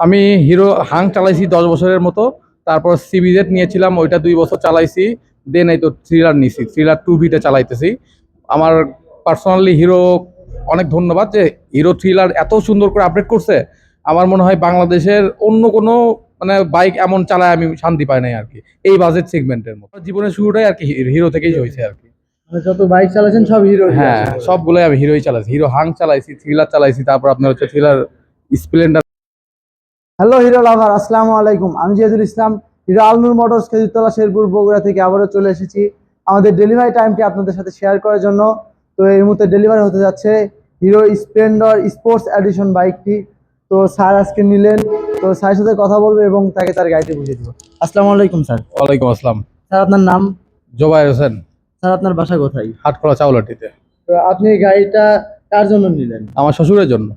আমি হিরো হাং চালাইছি দশ বছরের মতো। তারপর সিবিজেড নিয়েছিলাম ওইটা দুই বছর চালাইছি। দেন এই তো থ্রিলার নিছি থ্রিলার টু বিটা চালাইতেছি। আমার পার্সোনালি হিরো অনেক ধন্যবাদ যে হিরো থ্রিলার এত সুন্দর করে আপডেট করছে। আমার মনে হয় বাংলাদেশের অন্য কোনো মানে বাইক এমন চালায় আমি শান্তি পাই নাই আর কি এই বাজেট সেগমেন্টের মতো। জীবনের শুরুটাই আর কি হিরো থেকেই হয়েছে আর কি মানে যত বাইক চালাইছেন সব হিরো হ্যাঁ সবগুলোই আমি হিরোই চালাইছি। হিরো হাং চালাইছি থ্রিলার চালাইছি তারপর আপনার হচ্ছে Thriller Splendor hello Hero lover আসসালামু আলাইকুম। আমি জিয়াদুল ইসলাম হিরো আলনুর মোটরস খেজুরতলা শেরপুর বগুড়া থেকে আবারও চলে এসেছি আমাদের ডেলিভারি টাইমটি আপনাদের সাথে শেয়ার করার জন্য। তো এই মুহূর্তে ডেলিভারি হতে যাচ্ছে হিরো স্প্লেন্ডার স্পোর্টস এডিশন বাইকটি তো স্যার আজকে নিলেন তো স্যারের সাথে কথা বলব এবং তাকে তার গাড়িতে বুঝিয়ে দেবো। আসসালামু আলাইকুম স্যার ওয়ালাইকুম আসসালাম। স্যার আপনার নাম? জোবাইর হোসেন। স্যার আপনার বাসা কোথায়? হাটখোলা চাউলাটিতে তো আপনি গাড়িটা কার জন্য নিলেন? আমার শ্বশুরের জন্য।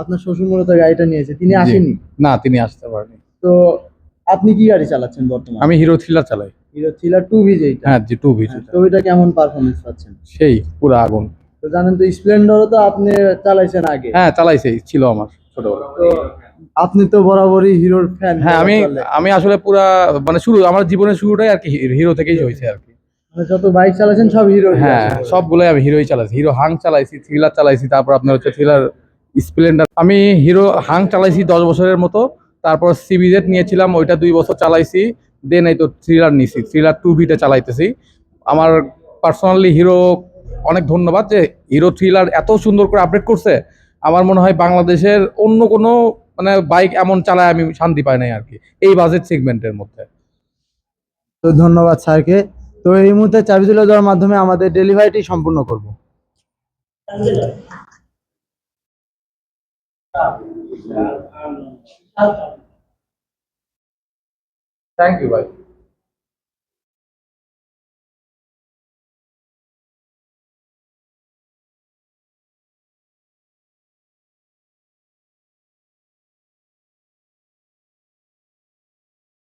আপনার শ্বশুর মূলত গাড়িটা নিয়েছে তিনি। আসেনি না তিনি আসতে পারেনি। তো আপনি কি গাড়ি চালাচ্ছেন বর্তমানে? আমি হিরো থ্রিলার চালাই। হিরো থ্রিলার টু ভিজ এইটা হ্যাঁ জি টু। ভিজ তো ওইটা কেমন পারফরমেন্স পাচ্ছেন? সেই পুরো আগুন। তো জানেন তো স্প্লেন্ডারও তো আপনি চালাইছেন আগে। হ্যাঁ চালাইছে ছিল আমার ছোটবেলা তো আপনি তো বরাবরই হিরোর ফ্যান হ্যাঁ আমি আমি আসলে পুরা মানে শুরু আমার জীবনের শুরুটাই আর কি হিরো থেকেই হয়েছে আর কি। মানে যত বাইক চালাচ্ছেন সব হিরো হ্যাঁ সবগুলোই আমি হিরোই চালাইছি। হিরো হাং চালাইছি থ্রিলার চালাইছি তারপর আপনার হচ্ছে থ্রিলার স্প্লেন্ডার। আমি হিরো হাং চালাইছি দশ বছরের মতো। তারপর সিবিজেড নিয়েছিলাম, ওইটা দুই বছর চালাইছি। দেন এই তো থ্রিলার নিছি থ্রিলার টু বিটা চালাইতেছি। আমার পার্সোনালি হিরো অনেক ধন্যবাদ যে হিরো থ্রিলার এত সুন্দর করে আপডেট করছে। আমার মনে হয় বাংলাদেশের অন্য কোনো মানে বাইক এমন চালায় আমি শান্তি পাই নাই আর কি এই বাজেট সেগমেন্টের মধ্যে। তো ধন্যবাদ স্যারকে। তো এই মুহূর্তে চাবি তুলে দেওয়ার মাধ্যমে আমাদের ডেলিভারিটি সম্পূর্ণ করব। Thank you, bye.